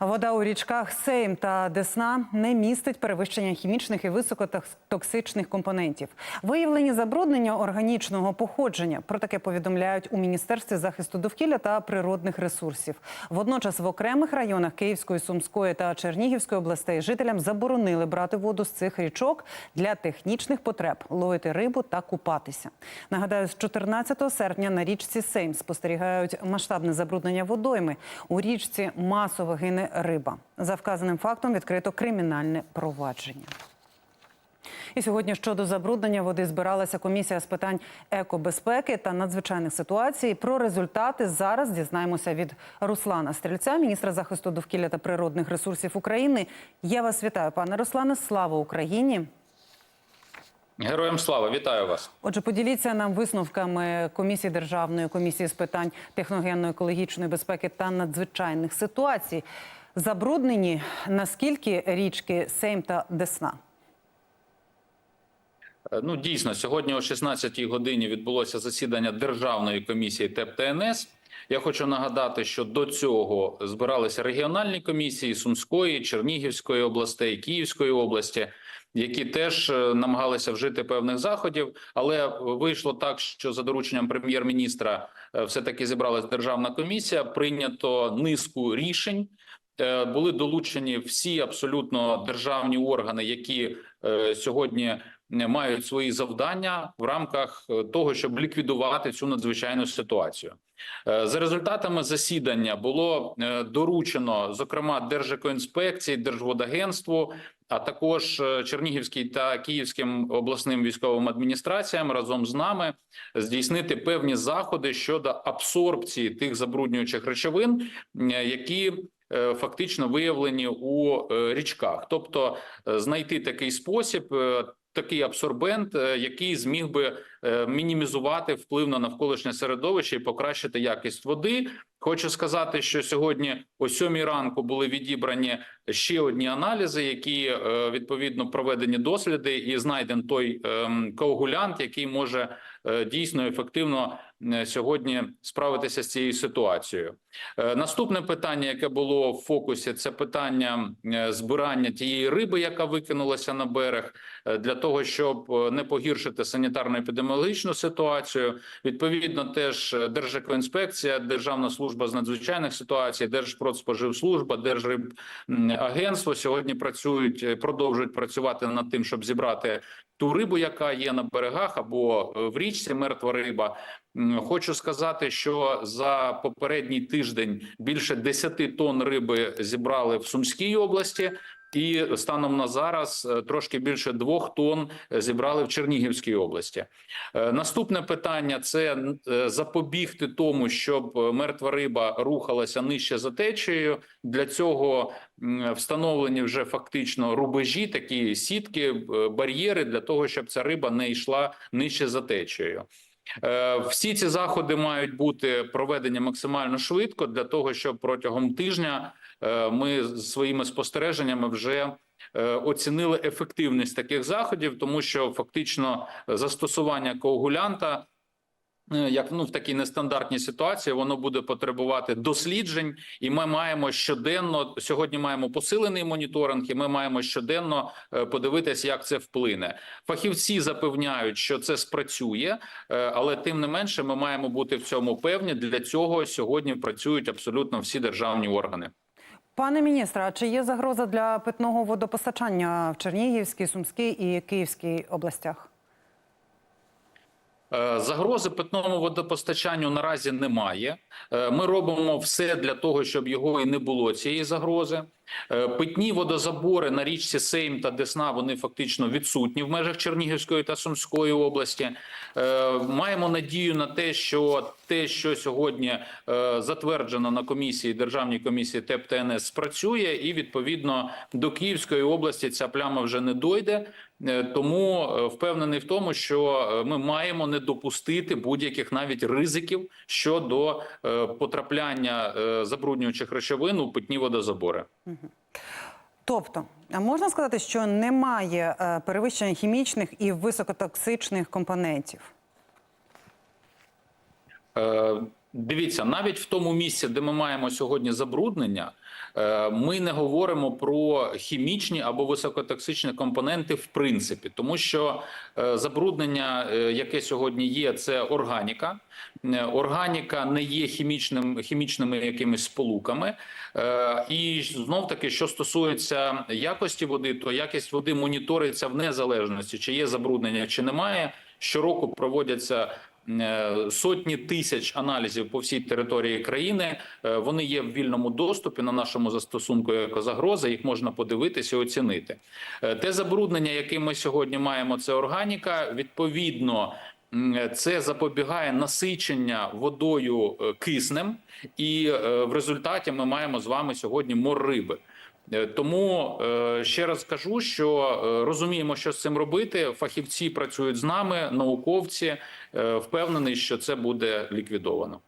Вода у річках Сейм та Десна не містить перевищення хімічних і високотоксичних компонентів. Виявлені забруднення органічного походження. Про таке повідомляють у Міністерстві захисту довкілля та природних ресурсів. Водночас в окремих районах Київської, Сумської та Чернігівської областей жителям заборонили брати воду з цих річок для технічних потреб, ловити рибу та купатися. Нагадаю, з 14 серпня на річці Сейм спостерігають масштабне забруднення водойми. У річці масово гине риба. За вказаним фактом відкрито кримінальне провадження. І сьогодні щодо забруднення води збиралася комісія з питань екобезпеки та надзвичайних ситуацій. Про результати зараз дізнаємося від Руслана Стрільця, міністра захисту довкілля та природних ресурсів України. Я вас вітаю, пане Руслане. Слава Україні! Героям слава, вітаю вас. Отже, поділіться нам висновками комісії державної комісії з питань техногенно-екологічної безпеки та надзвичайних ситуацій. Забруднені наскільки річки Сейм та Десна? Е, Ну дійсно, сьогодні о 16-й годині відбулося засідання Державної комісії ТЕП ТНС. Я хочу нагадати, що до цього збиралися регіональні комісії Сумської, Чернігівської областей, Київської області, які теж е, намагалися вжити певних заходів. Але вийшло так, що за дорученням прем'єр-міністра е, все таки зібралась державна комісія. Прийнято низку рішень. Е, Були долучені всі абсолютно державні органи, які е, сьогодні мають свої завдання в рамках е, того, щоб ліквідувати цю надзвичайну ситуацію. Е, За результатами засідання було е, доручено, зокрема, Держекоінспекції, Держводагентству, а також е, Чернігівській та Київським обласним військовим адміністраціям разом з нами здійснити певні заходи щодо абсорбції тих забруднюючих речовин, е, які е, фактично виявлені у е, річках, тобто е, знайти такий спосіб. е, Такий абсорбент, е, який зміг би е, мінімізувати вплив на навколишнє середовище і покращити якість води. Хочу сказати, що сьогодні о сьомій ранку були відібрані ще одні аналізи, які е, відповідно проведені досліди, і знайден той ем, коагулянт, який може е, дійсно ефективно е, сьогодні справитися з цією ситуацією. Е, Наступне питання, яке було в фокусі, це питання е, збирання тієї риби, яка викинулася на берег, е, для того, щоб е, не погіршити санітарно-епідеміологічну ситуацію. Відповідно, теж е, Держекоінспекція, Державна служба з надзвичайних ситуацій, Держпродспоживслужба, Держрибагентство сьогодні працюють, е, продовжують працювати над тим, щоб зібрати ту рибу, яка є на берегах або е, в річці мертва риба. Хочу сказати, що за попередній тиждень більше 10 тонн риби зібрали в Сумській області. І станом на зараз е, трошки більше двох тонн зібрали в Чернігівській області. Е, Наступне питання це е, запобігти тому, щоб мертва риба рухалася нижче за течією. Для цього встановлені вже фактично рубежі, такі сітки, бар'єри для того, щоб ця риба не йшла нижче за течією. Е, Всі ці заходи мають бути проведені максимально швидко для того, щоб протягом тижня е, ми своїми спостереженнями вже е, оцінили ефективність таких заходів, тому що фактично застосування коагулянта. Е, Як ну в такій нестандартній ситуації воно буде потребувати досліджень, і ми маємо щоденно сьогодні. Маємо посилений моніторинг, і ми маємо щоденно е, подивитися, як це вплине. Фахівці запевняють, що це спрацює, е, але тим не менше, ми маємо бути в цьому певні. Для цього сьогодні працюють абсолютно всі державні органи. Пане міністре, а чи є загроза для питного водопостачання в Чернігівській, Сумській і Київській областях? Е, Загрози питному водопостачанню наразі немає. Е, Ми робимо все для того, щоб його і не було цієї загрози. Е, Питні водозабори на річці Сейм та Десна вони фактично відсутні в межах Чернігівської та Сумської області. Маємо надію на те, що те, що сьогодні затверджено на комісії державній комісії ТЕП ТНС, спрацює, і відповідно до Київської області ця пляма вже не дойде. Е, Тому е, впевнений в тому, що е, ми маємо не допустити будь-яких навіть ризиків щодо потрапляння забруднюючих речовин у питні водозабори. Тобто, можна сказати, що немає перевищення хімічних і високотоксичних компонентів? Дивіться, навіть в тому місці, де ми маємо сьогодні забруднення, е, ми не говоримо про хімічні або високотоксичні компоненти в принципі, тому що е, забруднення, е, яке сьогодні є, це органіка. Органіка не є хімічним хімічними якимись сполуками. І знов таки, що стосується якості води, то якість води моніториться в незалежності, чи є забруднення, чи немає. Щороку проводяться сотні тисяч аналізів по всій території країни. Е, Вони є в вільному доступі на нашому застосунку екозагроза. Їх можна подивитися і оцінити. Е, Те забруднення, яке ми сьогодні маємо, це органіка. Відповідно. Це запобігає насичення водою е, киснем, і е, в результаті ми маємо з вами сьогодні мор риби. Е, Тому е, ще раз кажу, що е, розуміємо, що з цим робити. Фахівці працюють з нами, науковці. Впевнений, що це буде ліквідовано.